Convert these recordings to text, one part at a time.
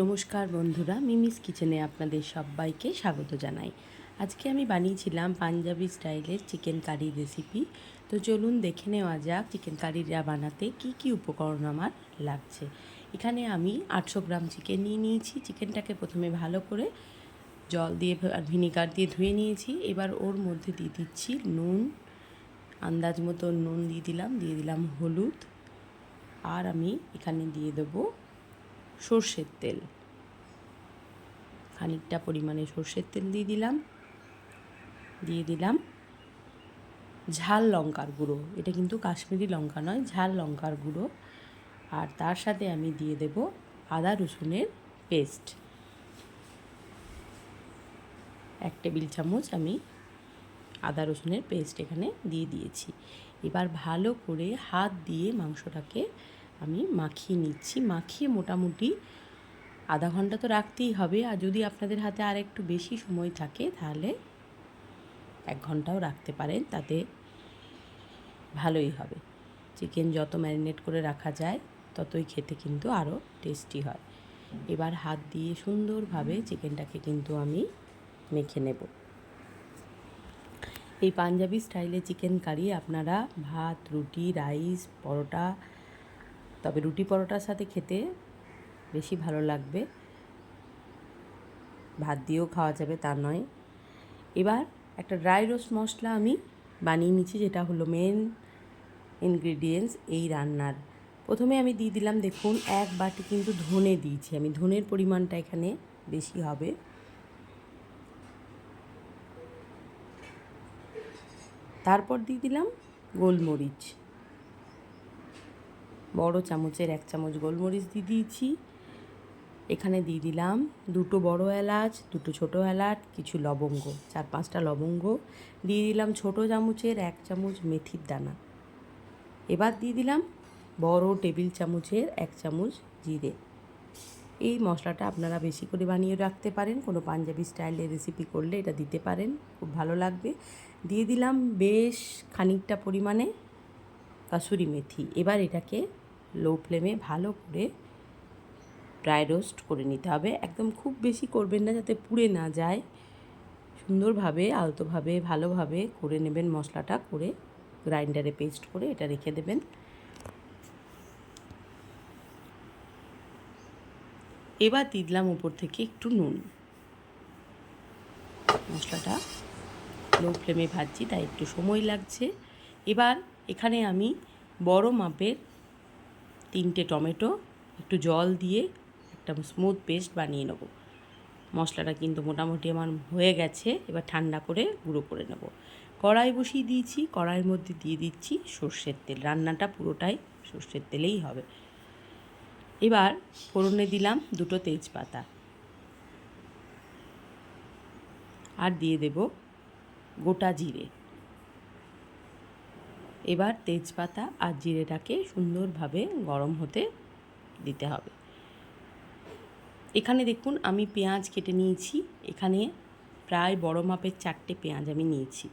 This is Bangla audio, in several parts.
নমস্কার বন্ধুরা, মিমিস কিচেনে আপনাদের সবাইকে স্বাগত জানাই। আজকে আমি বানিয়েছিলাম পাঞ্জাবি স্টাইলের চিকেন কারি রেসিপি। তো চলুন দেখে নেওয়া যাক চিকেন কারিটা বানাতে কি কি উপকরণ আমার লাগছে। এখানে আমি আটশো গ্রাম চিকেন নিয়ে নিয়েছি। চিকেনটাকে প্রথমে ভালো করে জল দিয়ে ভিনিগার দিয়ে ধুয়ে নিয়েছি। এবার ওর মধ্যে দিয়ে দিচ্ছি নুন। আন্দাজ মতো নুন দিয়ে দিলাম দিয়ে দিলাম হলুদ। আর আমি এখানে দিয়ে দেবো সর্ষের তেল। খানিকটা পরিমাণে সর্ষের তেল দিয়ে দিলাম। দিয়ে দিলাম ঝাল লঙ্কার গুঁড়ো। এটা কিন্তু কাশ্মীরি লঙ্কা নয়, ঝাল লঙ্কার গুঁড়ো। আর তার সাথে আমি দিয়ে দেব আদা রসুনের পেস্ট। এক টেবিল চামচ আমি আদা রসুনের পেস্ট এখানে দিয়ে দিয়েছি। এবার ভালো করে হাত দিয়ে মাংসটাকে আমি মাখিয়ে নিচ্ছি। মাখিয়ে মোটামুটি আধা ঘণ্টা তো রাখতেই হবে। আর যদি আপনাদের হাতে আর একটু বেশি সময় থাকে, তাহলে এক ঘন্টাও রাখতে পারেন, তাতে ভালোই হবে। চিকেন যত ম্যারিনেট করে রাখা যায়, ততই খেতে কিন্তু আরও টেস্টি হয়। এবার হাত দিয়ে সুন্দরভাবে চিকেনটাকে কিন্তু আমি মেখে নেব। এই পাঞ্জাবি স্টাইলে চিকেন কারি আপনারা ভাত, রুটি, রাইস, পরোটা তবে রুটি পরোটার সাথে খেতে বেশি ভালো লাগবে। ভাত দিয়েও খাওয়া যাবে, তা নয়। এবার একটা ড্রাই রোস্ট মশলা আমি বানিয়ে নিচ্ছি, যেটা হলো মেন ইনগ্রিডিয়েন্টস এই রান্নার। প্রথমে আমি দিয়ে দিলাম, দেখুন, এক বাটি কিন্তু ধনে দিয়েছি আমি। ধনের পরিমাণটা এখানে বেশি হবে। তারপর দিয়ে দিলাম গোলমরিচ। বড় চামচের এক চামচ গোলমরিচ দিয়ে দিয়েছি। এখানে দিয়ে দিলাম দুটো বড় এলাচ, দুটো ছোট এলাচ, কিছু লবঙ্গ, চার পাঁচটা লবঙ্গ। দিয়ে দিলাম ছোট চামচের এক চামচ মেথির দানা। এবার দিয়ে দিলাম বড় টেবিল চামচের এক চামচ জিরে। এই মশলাটা আপনারা বেশি করে বানিয়ে রাখতে পারেন, কোনো পাঞ্জাবি স্টাইলের রেসিপি করলে এটা দিতে পারেন, খুব ভালো লাগবে। দিয়ে দিলাম বেশ খানিকটা পরিমাণে কাসুরি মেথি। এবার এটাকে লো ফ্লেমে ভালো করে ড্রাই রোস্ট করে নিতে হবে। একদম খুব বেশি করবেন না যাতে পুড়ে না যায়। সুন্দরভাবে, আলতোভাবে, ভালোভাবে করে নেবেন মশলাটা করে গ্রাইন্ডারে পেস্ট করে এটা রেখে দেবেন। এবার দিলাম উপর থেকে একটু নুন। মশলাটা লো ফ্লেমে ভাজছি, তাই একটু সময় লাগছে। এবার এখানে আমি বড় মাপের তিনটে টমেটো, একটু জল দিয়ে একটা স্মুথ পেস্ট বানিয়ে নেব। মশলাটা কিন্তু মোটামুটি আমার হয়ে গেছে, এবার ঠান্ডা করে গুঁড়ো করে নেব। কড়াই বসিয়ে দিয়েছি, কড়াইয়ের মধ্যে দিয়ে দিচ্ছি সর্ষের তেল। রান্নাটা পুরোটাই সর্ষের তেলেই হবে। এবার ফোড়নে দিলাম দুটো তেজপাতা। আর দিয়ে দেব গোটা জিরে। এবার তেজপাতা আর জিরেটাকে সুন্দরভাবে গরম হতে দিতে হবে। এখানে দেখুন আমি পেঁয়াজ কেটে নিয়েছি। এখানে প্রায় বড় মাপের চারটে পেঁয়াজ আমি নিয়েছি।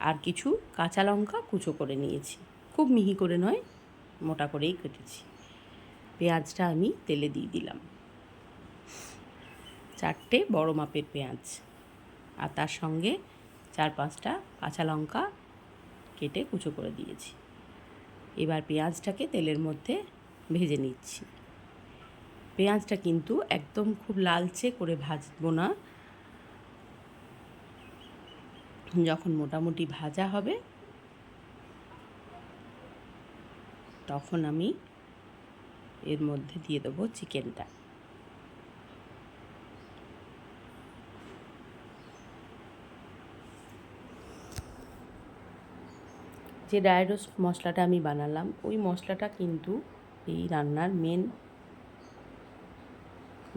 আর কিছু কাঁচা লঙ্কা কুচো করে নিয়েছি। খুব মিহি করে নয়, মোটা করেই কেটেছি। পেঁয়াজটা আমি তেলে দিয়ে দিলাম। চারটে বড় মাপের পেঁয়াজ। আর তার সঙ্গে চার পাঁচটা কাঁচা লঙ্কা কেটে কুচো করে দিয়েছি। এবার পেঁয়াজটাকে তেলের মধ্যে ভেজে নিচ্ছি। পেঁয়াজটা কিন্তু একদম খুব লালচে করে ভাজবো না। যখন মোটামুটি ভাজা হবে, তখন আমি এর মধ্যে দিয়ে দেবো চিকেনটা। যে ড্রাই রোস্ট মশলাটা আমি বানালাম, ওই মশলাটা কিন্তু এই রান্নার মেন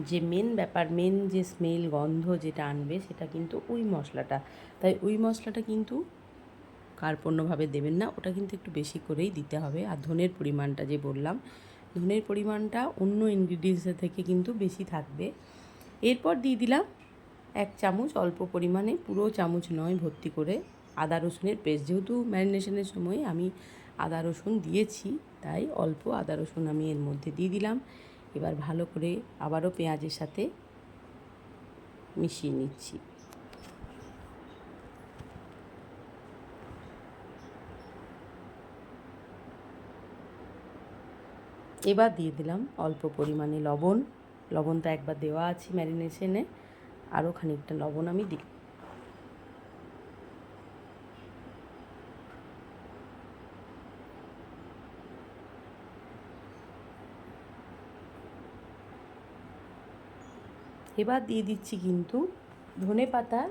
যে মেন ব্যাপার মেন যে স্মেল গন্ধ যেটা আনবে, সেটা কিন্তু ওই মশলাটা। তাই ওই মশলাটা কিন্তু কার্পণ্যভাবে দেবেন না, ওটা কিন্তু একটু বেশি করেই দিতে হবে। আর ধনের পরিমাণটা যে বললাম, ধনের পরিমাণটা অন্য ইনগ্রিডিয়েন্টসের থেকে কিন্তু বেশি থাকবে। এরপর দিয়ে দিলাম এক চামচ অল্প পরিমাণে, পুরো চামচ নয়, ভর্তি করে আদা রসুনের পেস্ট। যেহেতু ম্যারিনেশনের সময় আমি আদা রসুন দিয়েছি, তাই অল্প আদা রসুন আমি এর মধ্যে দিয়ে দিলাম। এবার ভালো করে আবারও পেঁয়াজের সাথে মিশিয়ে নিচ্ছি। এবার দিয়ে দিলাম অল্প পরিমাণে লবণ। লবণটা একবার দেওয়া আছে ম্যারিনেশনে। আরও খানিকটা লবণ আমি দিই এবার দিয়ে দিচ্ছি কিন্তু ধনে পাতার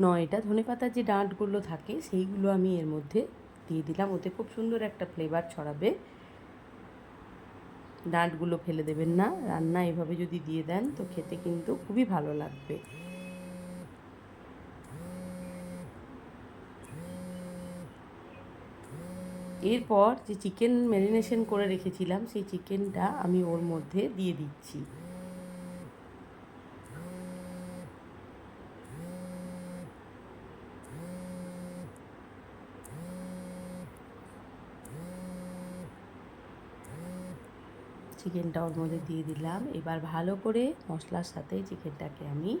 নয়, এটা ধনে পাতার যে ডাঁটগুলো থাকে সেইগুলো আমি এর মধ্যে দিয়ে দিলাম। ওতে খুব সুন্দর একটা ফ্লেভার ছড়াবে। ডাঁটগুলো ফেলে দেবেন না। রান্না এভাবে যদি দিয়ে দেন তো খেতে কিন্তু খুবই ভালো লাগবে। এরপর যে চিকেন ম্যারিনেশন করে রেখেছিলাম, সেই চিকেনটা আমি ওর মধ্যে দিয়ে দিচ্ছি। চিকেনটা ওর মধ্যে দিয়ে দিলাম। এবার ভালো করে মশলার সাথে চিকেনটাকে আমি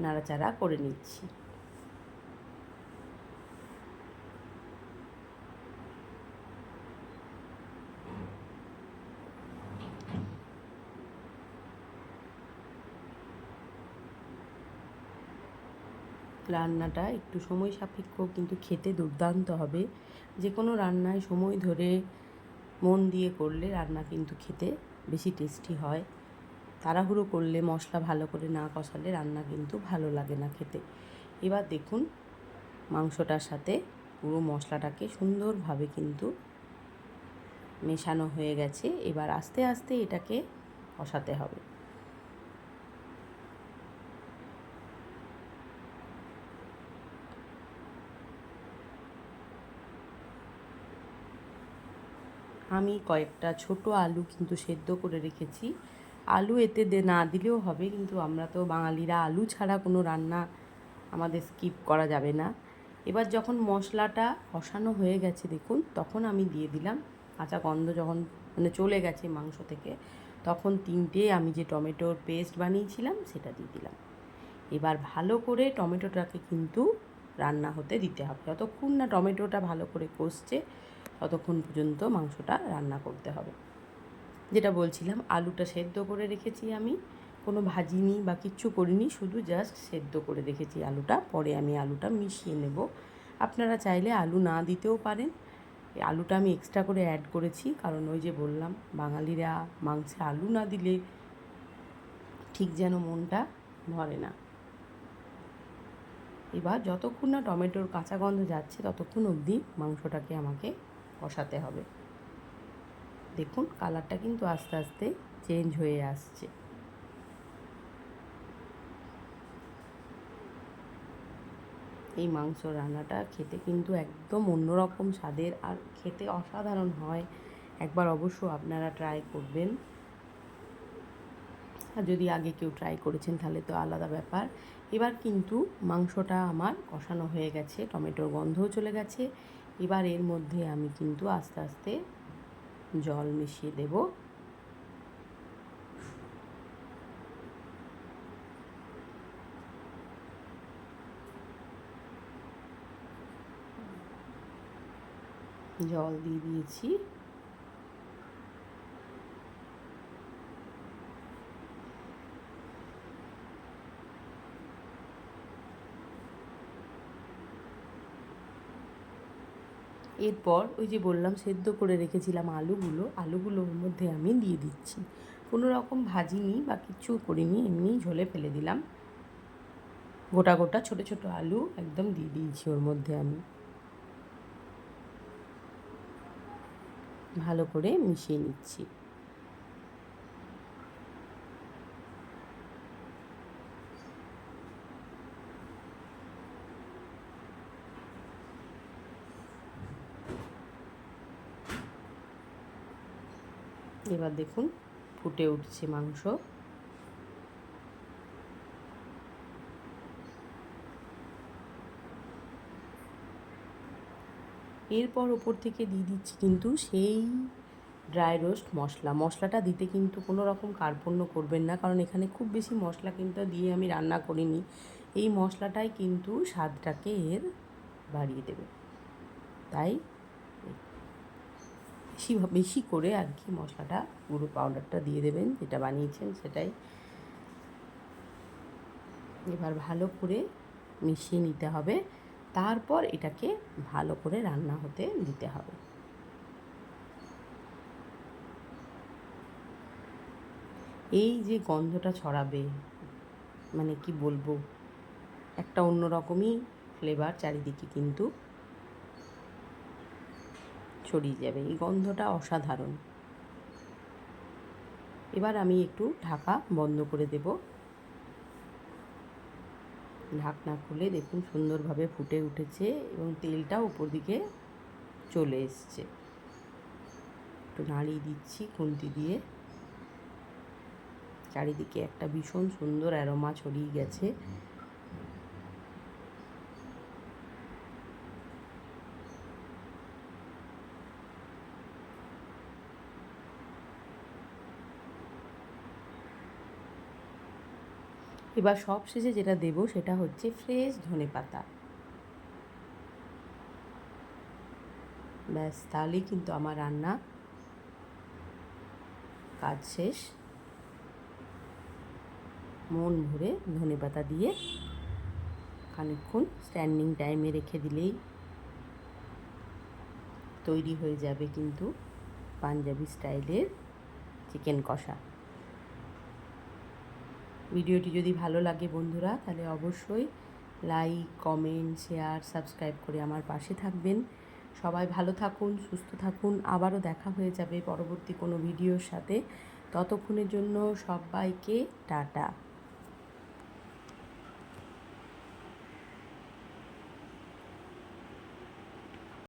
নাড়াচাড়া করে নিচ্ছি। রান্নাটা একটু সময় সাপেক্ষ, কিন্তু খেতে দুর্দান্ত হবে। যে কোনো রান্নায় সময় ধরে মন দিয়ে করলে রান্না কিন্তু খেতে বেশি টেস্টি হয়। তাড়াহুড়ো করলে, মশলা ভালো করে না কষালে রান্না কিন্তু ভালো লাগে না খেতে। এবার দেখুন মাংসটার সাথে পুরো মশলাটাকে সুন্দরভাবে কিন্তু মেশানো হয়ে গেছে। এবার আস্তে আস্তে এটাকে কষাতে হবে। আমি কয়েকটা ছোট আলু কিন্তু সেদ্ধ করে রেখেছি। আলু এতে না দিলেও হবে, কিন্তু আমরা তো বাঙালিরা আলু ছাড়া কোনো রান্না আমাদের স্কিপ করা যাবে না। এবার যখন মশলাটা কষানো হয়ে গেছে দেখুন, তখন আমি দিয়ে দিলাম কাঁচা গন্ধ যখন মানে চলে গেছে মাংস থেকে, তখন তিনটে আমি যে টমেটোর পেস্ট বানিয়েছিলাম সেটা দিয়ে দিলাম। এবার ভালো করে টমেটোটাকে কিন্তু রান্না হতে দিতে হবে। যতক্ষণ না টমেটোটা ভালো করে কষছে, ততক্ষণ পর্যন্ত মাংসটা রান্না করতে হবে। যেটা বলছিলাম, আলুটা সেদ্ধ করে রেখেছি আমি। কোনো ভাজিনি বা কিচ্ছু করিনি, শুধু জাস্ট সেদ্ধ করে রেখেছি আলুটা। পরে আমি আলুটা মিশিয়ে নেব। আপনারা চাইলে আলু না দিতেও পারেন। আলুটা আমি এক্সট্রা করে অ্যাড করেছি, কারণ ওই যে বললাম, বাঙালিরা মাংসে আলু না দিলে ঠিক যেন মনটা ভরে না। এবার যতক্ষণ না টমেটোর কাঁচা গন্ধ যাচ্ছে, ততক্ষণ অবধি মাংসটাকে আমাকে কষাতে হবে। দেখুন, কালারটা কিন্তু আস্তে আস্তে চেঞ্জ হয়ে আসছে। এই মাংস রান্নাটা খেতে কিন্তু একদম অন্যরকম স্বাদের আর খেতে অসাধারণ হয়। একবার অবশ্য আপনারা ট্রাই করবেন। আর যদি আগে কেউ ট্রাই করেছেন, তাহলে তো আলাদা ব্যাপার। এবার কিন্তু মাংসটা আমার কষানো হয়ে গেছে, টমেটোর গন্ধও চলে গেছে। এবার এর মধ্যে আমি কিন্তু আস্তে আস্তে জল মিশিয়ে দেব। জল দিয়ে দিয়েছি। এরপর ওই যে বললাম, সেদ্ধ করে রেখেছিলাম আলুগুলো। আলুগুলো ওর মধ্যে আমি দিয়ে দিচ্ছি। কোনো রকম ভাজিনি বা কিচ্ছু করিনি এমনি ঝোলে ফেলে দিলাম। গোটা গোটা ছোট ছোট আলু একদম দিয়ে দিয়েছি ওর মধ্যে আমি। ভালো করে মিশিয়ে নিচ্ছি। এবার দেখুন ফুটে উঠছে মাংস। এরপর ওপর থেকে দিয়ে দিচ্ছি কিন্তু সেই ড্রাই রোস্ট মশলা। মশলাটা দিতে কিন্তু কোনো রকম কার্পণ্য করবেন না, কারণ এখানে খুব বেশি মশলা কিন্তু দিয়ে আমি রান্না করিনি। এই মশলাটাই কিন্তু স্বাদটাকে এর বাড়িয়ে দেবে। তাই বেশি বেশি করে আর কি মশলাটা, গুঁড়ো পাউডারটা দিয়ে দেবেন, যেটা বানিয়েছেন সেটাই। এবার ভালো করে মিশিয়ে নিতে হবে। তারপর এটাকে ভালো করে রান্না হতে দিতে হবে। এই যে গন্ধটা ছড়াবে মানে কি বলব, একটা অন্যরকমই ফ্লেভার চারিদিকে কিন্তু ছড়িয়ে যাবে। এই গন্ধটা অসাধারণ। এবার আমি একটু ঢাকা বন্ধ করে দেব। ঢাকনা খুলে দেখুন সুন্দরভাবে ফুটে উঠেছে এবং তেলটা উপর দিকে চলে এসছে। একটু নাড়িয়ে দিচ্ছি খুন্তি দিয়ে। চারিদিকে একটা ভীষণ সুন্দর অ্যারোমা ছড়িয়ে গেছে। এবার সব শেষে যেটা দেবো সেটা হচ্ছে ফ্রেশ ধনে পাতা। ব্যাস, তাহলেই কিন্তু আমার রান্না কাজ শেষ। মন ভরে ধনে পাতা দিয়ে খানিক্ষণ স্ট্যান্ডিং টাইমে রেখে দিলেই তৈরি হয়ে যাবে কিন্তু পাঞ্জাবি স্টাইলের চিকেন কষা। ভিডিওটি যদি ভালো লাগে বন্ধুরা, তাহলে অবশ্যই লাইক কমেন্ট শেয়ার সাবস্ক্রাইব করে আমার পাশে থাকবেন। সবাই ভালো থাকুন, সুস্থ থাকুন। আবারও দেখা হয়ে যাবে পরবর্তী কোনো ভিডিওর সাথে। ততক্ষণের জন্য সবাইকে টাটা।